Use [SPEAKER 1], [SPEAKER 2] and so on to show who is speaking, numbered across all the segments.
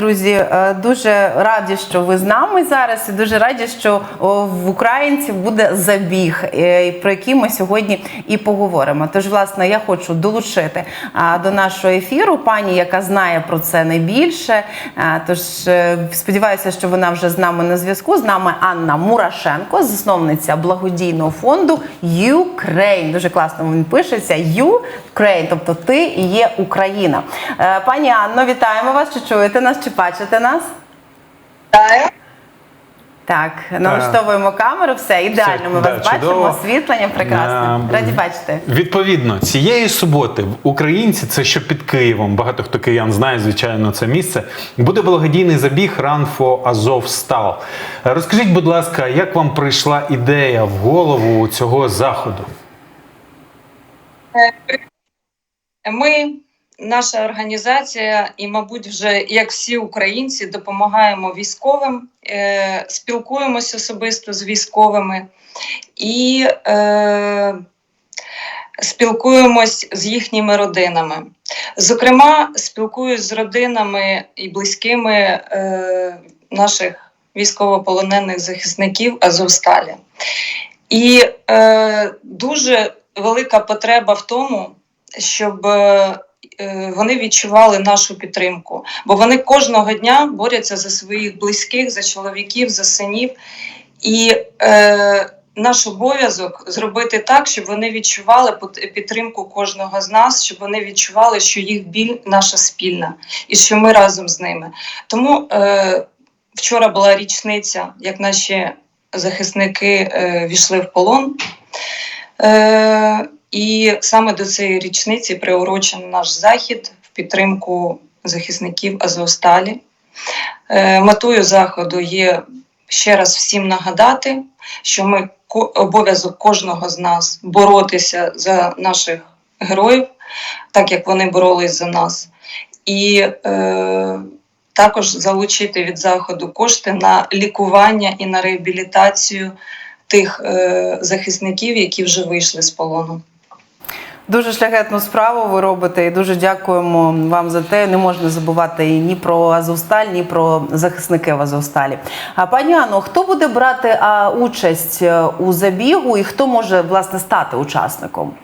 [SPEAKER 1] друзі, е, дуже раді, що ви з нами зараз, і дуже раді, що в українців буде забіг, е, про який ми сьогодні і поговоримо. Тож, власне, я хочу долучити до нашого ефіру пані, яка знає про це найбільше. Тож е, сподіваюся, що вона вже з нами на зв'язку. З нами Анна Мурашенко, засновниця благодійного фонду Ukraine. Дуже класно він пишеться. Ukraine, тобто ти і є Україна. Пані Анно, вітаємо вас. Чи чуєте нас, чи бачите нас?
[SPEAKER 2] Вітаю.
[SPEAKER 1] Так, налаштовуємо камеру, все ідеально. Ми
[SPEAKER 3] да,
[SPEAKER 1] вас бачимо, освітлення прекрасне.
[SPEAKER 3] Е,
[SPEAKER 1] Раді бачити.
[SPEAKER 3] Відповідно, цієї суботи в Українці, це що під Києвом, багато хто киян знає, звичайно, це місце. Буде благодійний забіг Run for Azovstal. Е, Розкажіть, будь ласка, як вам прийшла ідея в голову цього заходу?
[SPEAKER 2] Ми, наша організація, і, мабуть, вже як всі українці, допомагаємо військовим, е, спілкуємося особисто з військовими і е, спілкуємось з їхніми родинами. Зокрема, спілкуюсь з родинами і близькими е, наших військовополонених захисників Азовсталі. І е, дуже велика потреба в тому, щоб е, вони відчували нашу підтримку, бо вони кожного дня борються за своїх близьких, за чоловіків, за синів. І е, наш обов'язок зробити так, щоб вони відчували підтримку кожного з нас, щоб вони відчували, що їх біль наша спільна і що ми разом з ними. Тому е, вчора була річниця, як наші захисники е, війшли в полон. Е, і саме до цієї річниці приурочений наш захід в підтримку захисників Азовсталі. Е, метою заходу є ще раз всім нагадати, що ми обов'язок кожного з нас боротися за наших героїв, так як вони боролись за нас, і е, також залучити від заходу кошти на лікування і на реабілітацію тих е, захисників, які вже вийшли з полону.
[SPEAKER 1] Дуже шляхетну справу ви робите і дуже дякуємо вам за те. Не можна забувати і ні про Азовсталь, ні про захисників Азовсталі. А пані Анно, хто буде брати а, участь е, у забігу і хто може власне стати учасником?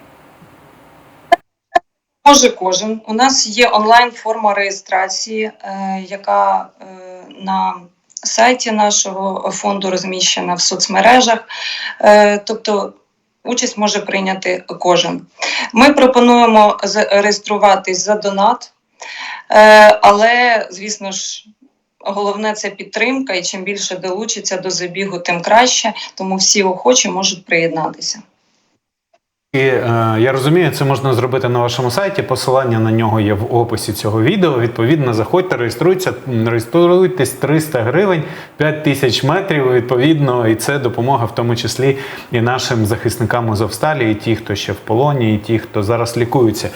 [SPEAKER 2] Може кожен. У нас є онлайн форма реєстрації, е, яка е, на сайті нашого фонду розміщена в соцмережах. Е, тобто участь може прийняти кожен. Ми пропонуємо зареєструватись за донат, е, але, звісно ж, головне це підтримка, і чим більше долучиться до забігу, тим краще. Тому всі охочі можуть приєднатися.
[SPEAKER 3] І е, я розумію, це можна зробити на вашому сайті. Посилання на нього є в описі цього відео. Відповідно, заходьте, реєструйтеся, реєструйтесь 300 гривень, 5 тисяч метрів. Відповідно, і це допомога в тому числі і нашим захисникам Азовсталі, і ті, хто ще в полоні, і ті, хто зараз лікуються.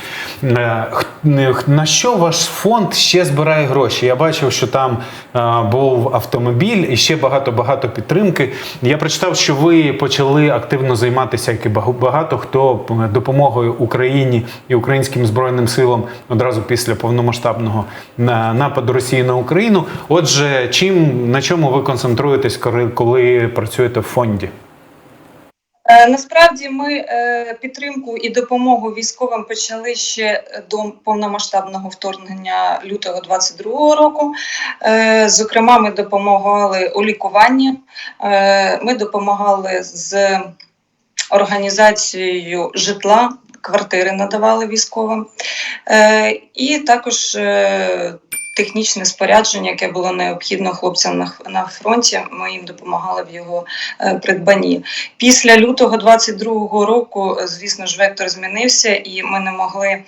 [SPEAKER 3] Е, е, На що ваш фонд ще збирає гроші? Я бачив, що там е, був автомобіль і ще багато багато підтримки. Я прочитав, що ви почали активно займатися, як і багато хто допомогою Україні і українським збройним силам одразу після повномасштабного нападу Росії на Україну. Отже, чим на чому ви концентруєтесь, коли, коли працюєте в фонді?
[SPEAKER 2] Е, Насправді ми е, підтримку і допомогу військовим почали ще до повномасштабного вторгнення лютого 22-го року. Е, Зокрема, ми допомагали у лікуванні, ми допомагали з організацією житла, квартири надавали військовим, Е, і також е, технічне спорядження, яке було необхідно хлопцям на, фронті. Ми їм допомагали в його е, придбанні. Після лютого 22-го року, звісно ж, вектор змінився, і ми не могли.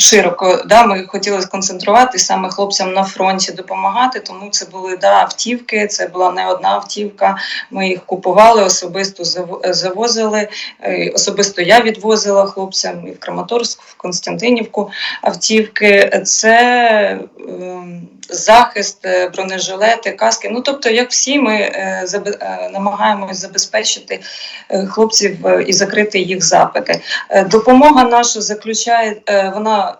[SPEAKER 2] Широко да, ми хотіли сконцентрувати саме хлопцям на фронті допомагати, тому це були да, автівки, це була не одна автівка. Ми їх купували, особисто заво- завозили. Е, Особисто я відвозила хлопцям і в Краматорськ, в Константинівку автівки. Це ем, захист, е, бронежилети, каски. Ну тобто, як всі, ми е, е, намагаємось забезпечити хлопців і закрити їх запити. Допомога наша заключає, вона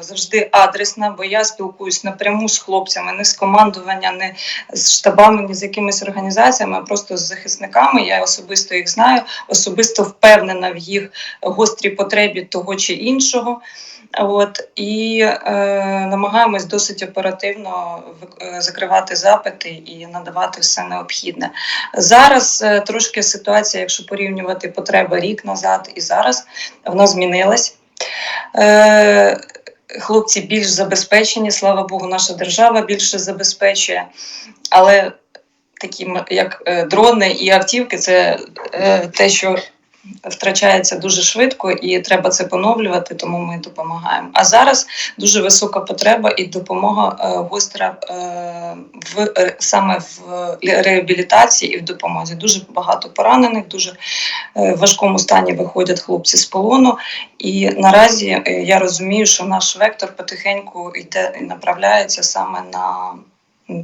[SPEAKER 2] завжди адресна, бо я спілкуюсь напряму з хлопцями, не з командування, не з штабами, ні з якимись організаціями, а просто з захисниками. Я особисто їх знаю, особисто впевнена в їх гострій потребі того чи іншого. От і е, намагаємось досить оперативно е, закривати запити і надавати все необхідне. Зараз е, трошки ситуація, якщо порівнювати потреби рік назад і зараз, вона змінилась. Е, хлопці більш забезпечені, слава Богу, наша держава більше забезпечує, але такі як е, дрони і автівки, це е, те, що втрачається дуже швидко, і треба це поновлювати, тому ми допомагаємо. А зараз дуже висока потреба і допомога е, гостра е, в е, саме в реабілітації і в допомозі. Дуже багато поранених, дуже в важкому стані виходять хлопці з полону. І наразі я розумію, що наш вектор потихеньку йде і направляється саме на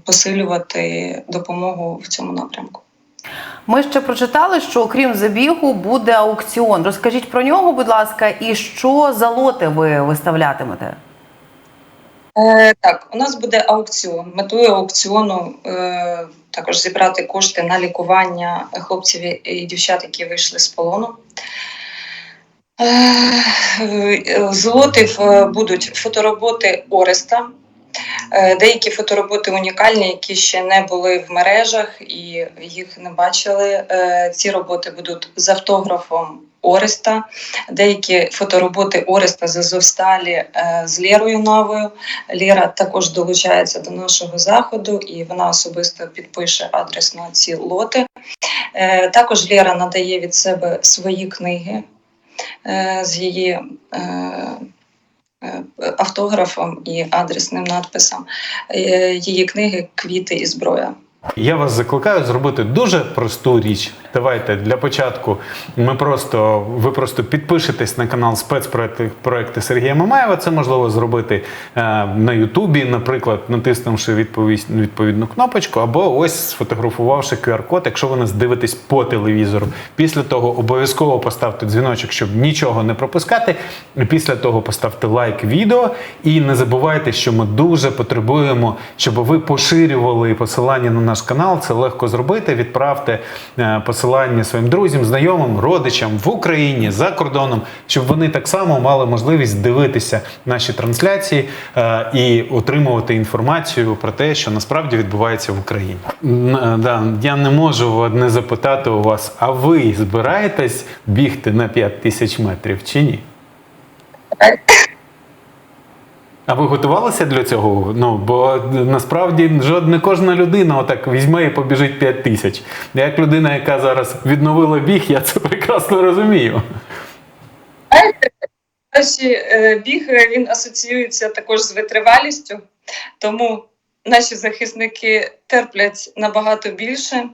[SPEAKER 2] посилювати допомогу в цьому напрямку.
[SPEAKER 1] Ми ще прочитали, що окрім забігу буде аукціон. Розкажіть про нього, будь ласка, і що за лоти ви виставлятимете?
[SPEAKER 2] Е, так, у нас буде аукціон. Метою аукціону е, також зібрати кошти на лікування хлопців і дівчат, які вийшли з полону. Е, з лотів е, будуть фотороботи Ореста. Е, Деякі фотороботи унікальні, які ще не були в мережах і їх не бачили. Е, Ці роботи будуть з автографом Ореста. Деякі фотороботи Ореста з Азовсталі е, з Лєрою Новою. Лєра також долучається до нашого заходу, і вона особисто підпише адресно ці лоти. Також Лєра надає від себе свої книги з її. Автографом і адресним надписом Е, її книги Квіти і зброя.
[SPEAKER 3] Я вас закликаю зробити дуже просту річ. Давайте для початку ми просто ви просто підпишетесь на канал спецпроекти проекти Сергія Мамаєва. Це можливо зробити е, на Ютубі, наприклад, натиснувши відповідну кнопочку, або ось сфотографувавши QR-код, якщо ви нас дивитесь по телевізору. Після того обов'язково поставте дзвіночок, щоб нічого не пропускати. Після того поставте лайк відео і не забувайте, що ми дуже потребуємо, щоб ви поширювали посилання на наш канал. Це легко зробити. Відправте е, посилання своїм друзям, знайомим, родичам в Україні за кордоном, щоб вони так само мали можливість дивитися наші трансляції е, і отримувати інформацію про те, що насправді відбувається в Україні. М, е, Да, я не можу не запитати у вас, а ви збираєтесь бігти на 5 тисяч метрів чи ні? А ви готувалися для цього? Ну бо насправді жодна кожна людина отак візьме і побіжить 5 тисяч. Як людина, яка зараз відновила біг, я це прекрасно розумію.
[SPEAKER 2] Наші е, біг е, він асоціюється також з витривалістю, тому наші захисники терплять набагато більше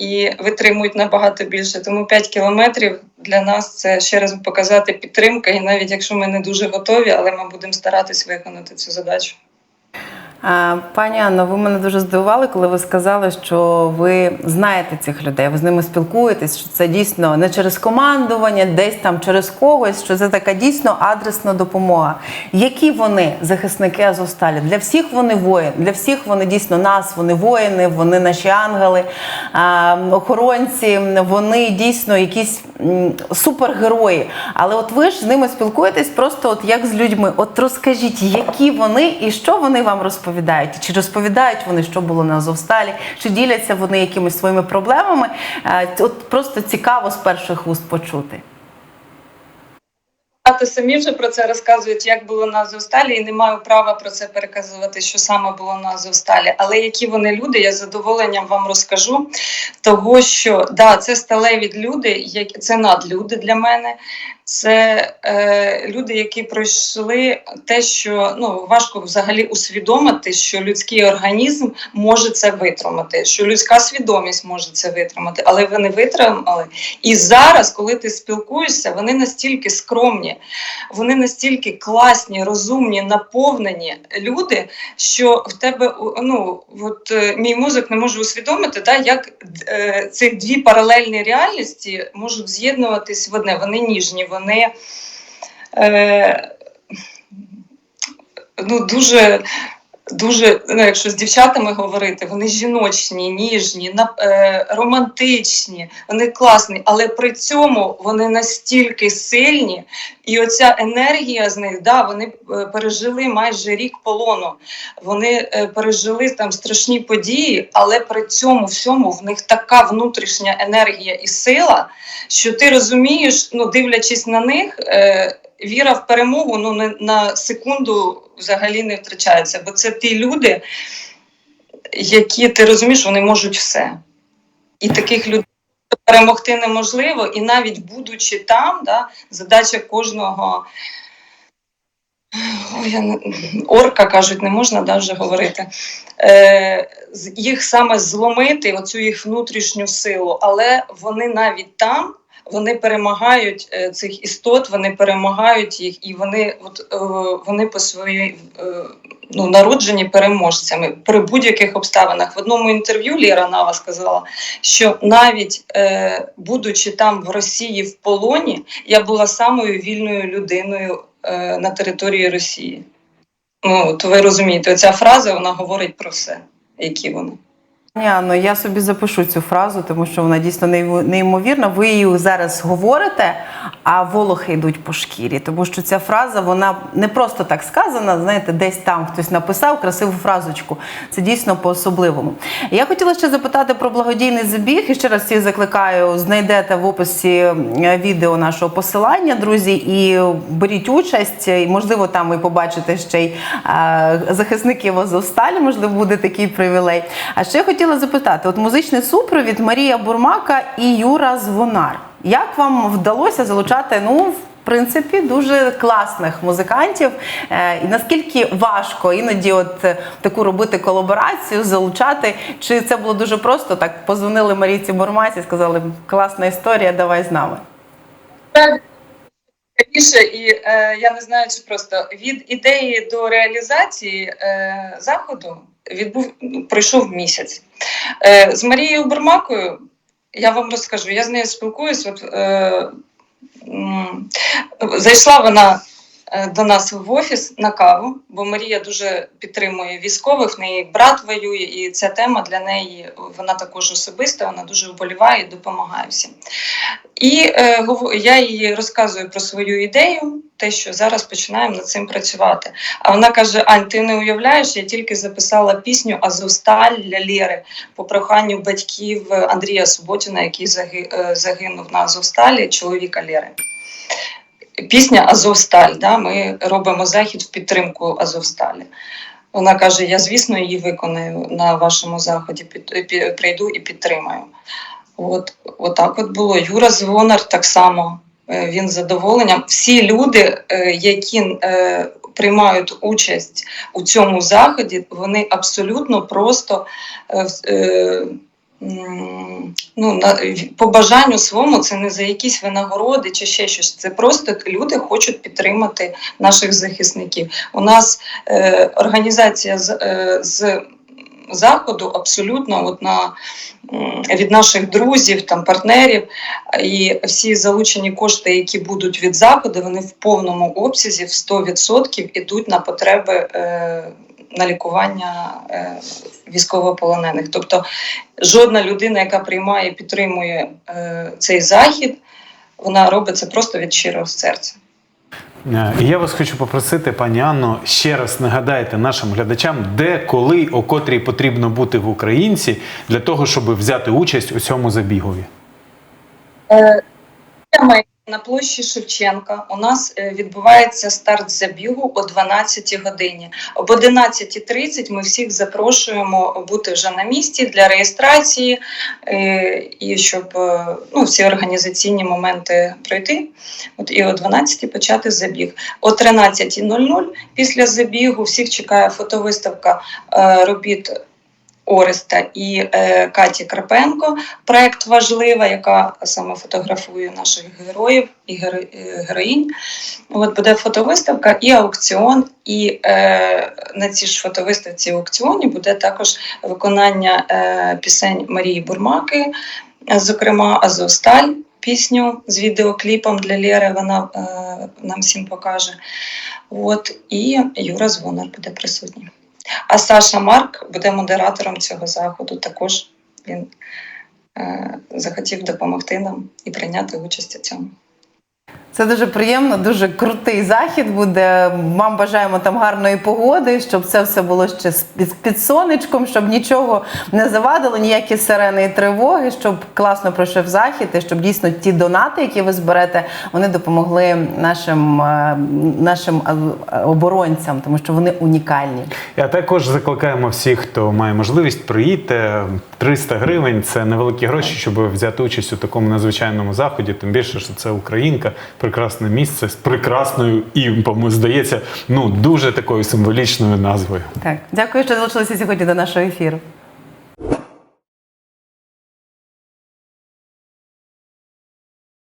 [SPEAKER 2] і витримують набагато більше. Тому 5 кілометрів для нас це ще раз показати підтримка, і навіть якщо ми не дуже готові, але ми будемо старатись виконати цю задачу.
[SPEAKER 1] Пані Анно, ви мене дуже здивували, коли ви сказали, що ви знаєте цих людей, ви з ними спілкуєтесь, що це дійсно не через командування, десь там через когось, що це така дійсно адресна допомога. Які вони захисники Азовсталі? Для всіх вони воїни, для всіх вони дійсно нас, вони воїни, вони наші ангели, охоронці, вони дійсно якісь супергерої. Але от ви ж з ними спілкуєтесь просто от як з людьми. От розкажіть, які вони і що вони вам розповідають? Чи розповідають вони, що було на Азовсталі, чи діляться вони якимись своїми проблемами? Е, От просто цікаво з перших уст почути.
[SPEAKER 2] Тати самі вже про це розказують, як було на Азовсталі, і не маю права про це переказувати, що саме було на Азовсталі. Але які вони люди, я з задоволенням вам розкажу. Того, що да, це сталеві люди, це надлюди для мене. Це е, люди, які пройшли те, що ну важко взагалі усвідомити, що людський організм може це витримати, що людська свідомість може це витримати, але вони витримали. І зараз, коли ти спілкуєшся, вони настільки скромні, вони настільки класні, розумні, наповнені люди, що в тебе ну от е, мій мозок не може усвідомити, да, як е, ці дві паралельні реальності можуть з'єднуватись в одне. Вони ніжні, вони е, ну, дуже. Дуже, ну, якщо з дівчатами говорити, вони жіночні, ніжні, на, е, романтичні, вони класні, але при цьому вони настільки сильні, і оця енергія з них, да, вони е, пережили майже рік полону. Вони е, пережили там страшні події, але при цьому всьому в них така внутрішня енергія і сила, що ти розумієш, ну дивлячись на них, е, віра в перемогу ну не на секунду взагалі не втрачається, бо це ті люди, які ти розумієш, вони можуть все. І таких людей перемогти неможливо, і навіть будучи там, да, задача кожного. Ой, я орка кажуть, не можна да, вже говорити. Е, їх саме зломити, оцю їх внутрішню силу, але вони навіть там. Вони перемагають е, цих істот, вони перемагають їх, і вони, от, е, вони по своїй е, ну, народженні переможцями при будь-яких обставинах. В одному інтерв'ю Лєра Нава сказала, що навіть е, будучи там в Росії в полоні, я була самою вільною людиною е, на території Росії. Ну, то ви розумієте, ця фраза вона говорить про все, які вони.
[SPEAKER 1] Яно, я собі запишу цю фразу, тому що вона дійсно неймовірна. Ви її зараз говорите, а волохи йдуть по шкірі. Тому що ця фраза вона не просто так сказана. Знаєте, десь там хтось написав красиву фразочку. Це дійсно по-особливому. Я хотіла ще запитати про благодійний забіг. І ще раз всіх закликаю, знайдете в описі е, відео нашого посилання, друзі, і беріть участь. І, можливо, там ви побачите ще й е, захисників Азовсталі, можливо, буде такий привілей. А ще я хотіла запитати: от музичний супровід Марія Бурмака і Юра Звонар. Як вам вдалося залучати? Ну, в принципі, дуже класних музикантів. Е, І наскільки важко іноді от е, таку робити колаборацію, залучати? Чи це було дуже просто? Так позвонили Марійці Бурмаці, сказали, класна історія, давай з нами.
[SPEAKER 2] Більше, і е, я не знаю, чи просто від ідеї до реалізації е, заходу відбув пройшов місяць. Е, з Марією Бурмакою я вам розкажу, я з нею спілкуюсь. От, е, зайшла вона до нас в офіс на каву, бо Марія дуже підтримує військових, в неї брат воює, і ця тема для неї вона також особиста, вона дуже вболіває і допомагає всім. І е, я їй розказую про свою ідею, те, що зараз починаємо над цим працювати. А вона каже: Ань, ти не уявляєш, я тільки записала пісню Азовсталь для Лєри по проханню батьків Андрія Суботіна, який е, загинув на Азовсталі, чоловіка Лєри. Пісня Азовсталь. Да? Ми робимо захід в підтримку Азовсталі. Вона каже: Я, звісно, її виконаю на вашому заході, прийду і підтримаю. От, от так от було. Юра Звонар так само. е, Він з задоволенням. Всі люди, е, які е, приймають участь у цьому заході, вони абсолютно просто ну, на, по бажанню своєму це не за якісь винагороди чи ще щось. Це просто люди хочуть підтримати наших захисників. У нас е, організація з, е, з заходу абсолютно от на, від наших друзів, там, партнерів, і всі залучені кошти, які будуть від заходу, вони в повному обсязі в 100% ідуть на потреби е, на лікування е, військовополонених. Тобто жодна людина, яка приймає і підтримує е, цей захід, вона робить це просто від щирого серця.
[SPEAKER 3] Е, я вас хочу попросити, пані Анно, ще раз нагадайте нашим глядачам, де, коли, о котрій потрібно бути в українці для того, щоб взяти участь у цьому забігові.
[SPEAKER 2] Е, На площі Шевченка у нас е, відбувається старт забігу о 12 годині. Об 11.30 ми всіх запрошуємо бути вже на місці для реєстрації е, і щоб е, ну, всі організаційні моменти пройти. От і о 12 почати забіг. О 13.00 після забігу всіх чекає фотовиставка робіт. Ореста і е, Каті Крапенко. Проект важлива, яка саме фотографує наших героїв і геро- е, героїнь. От буде фотовиставка і аукціон. І е, на цій ж фотовиставці аукціоні буде також виконання е, пісень Марії Бурмаки, зокрема Азовсталь. Пісню з відеокліпом для Лєри вона е, нам всім покаже. От, і Юра Звонар буде присутній. А Саша Марк буде модератором цього заходу. Також він е, захотів допомогти нам і прийняти участь у цьому.
[SPEAKER 1] Це дуже приємно, дуже крутий захід буде. Вам бажаємо там гарної погоди, щоб це все було ще під, сонечком, щоб нічого не завадило, ніякі сирени і тривоги, щоб класно пройшов захід, і щоб дійсно ті донати, які ви зберете, вони допомогли нашим, е, нашим е, оборонцям, тому що вони унікальні.
[SPEAKER 3] А також закликаємо всіх, хто має можливість, приїдьте. 300 гривень це невеликі гроші, щоб взяти участь у такому надзвичайному заході. Тим більше, що це Українка, прекрасне місце з прекрасною і, по-моєму, здається, ну дуже такою символічною назвою.
[SPEAKER 1] Так, дякую, що долучилися сьогодні до нашого ефіру.